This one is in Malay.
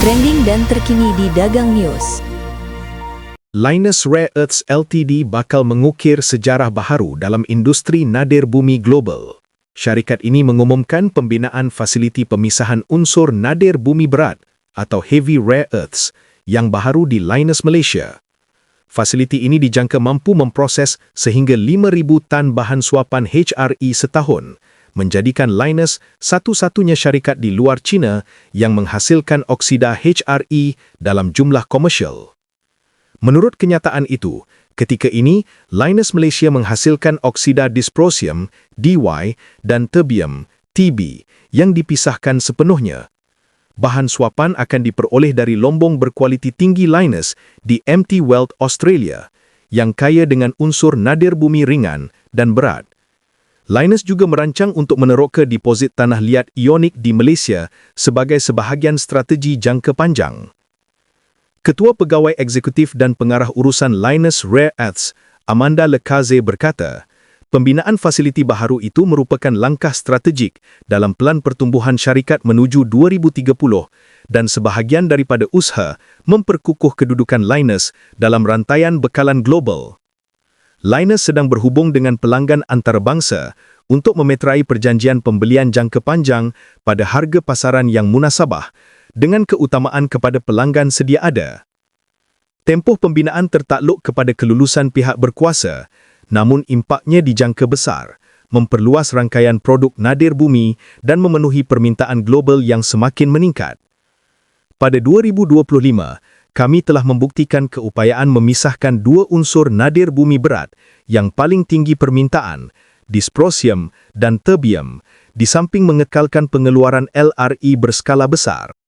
trending dan terkini di Dagang News. Linus Rare Earths Ltd bakal mengukir sejarah baharu dalam industri nadir bumi global. Syarikat ini mengumumkan pembinaan fasiliti pemisahan unsur nadir bumi berat atau Heavy Rare Earths yang baharu di Linus Malaysia. Fasiliti ini dijangka mampu memproses sehingga 5,000 tan bahan suapan HRE setahun, menjadikan Linus satu-satunya syarikat di luar China yang menghasilkan oksida HRE dalam jumlah komersial. Menurut kenyataan itu, ketika ini Linus Malaysia menghasilkan oksida dysprosium DY dan terbium TB yang dipisahkan sepenuhnya. Bahan suapan akan diperoleh dari lombong berkualiti tinggi Linus di MT Weld Australia yang kaya dengan unsur nadir bumi ringan dan berat. Linus juga merancang untuk meneroka deposit tanah liat ionik di Malaysia sebagai sebahagian strategi jangka panjang. Ketua Pegawai Eksekutif dan Pengarah Urusan Linus Rare Earths, Amanda Lekaze berkata, pembinaan fasiliti baharu itu merupakan langkah strategik dalam pelan pertumbuhan syarikat menuju 2030 dan sebahagian daripada usaha memperkukuh kedudukan Linus dalam rantaian bekalan global. Linus sedang berhubung dengan pelanggan antarabangsa untuk memeterai perjanjian pembelian jangka panjang pada harga pasaran yang munasabah dengan keutamaan kepada pelanggan sedia ada. Tempoh pembinaan tertakluk kepada kelulusan pihak berkuasa, namun impaknya dijangka besar, memperluas rangkaian produk nadir bumi dan memenuhi permintaan global yang semakin meningkat. Pada 2025, kami telah membuktikan keupayaan memisahkan dua unsur nadir bumi berat yang paling tinggi permintaan, dysprosium dan terbium, di samping mengekalkan pengeluaran LRE berskala besar.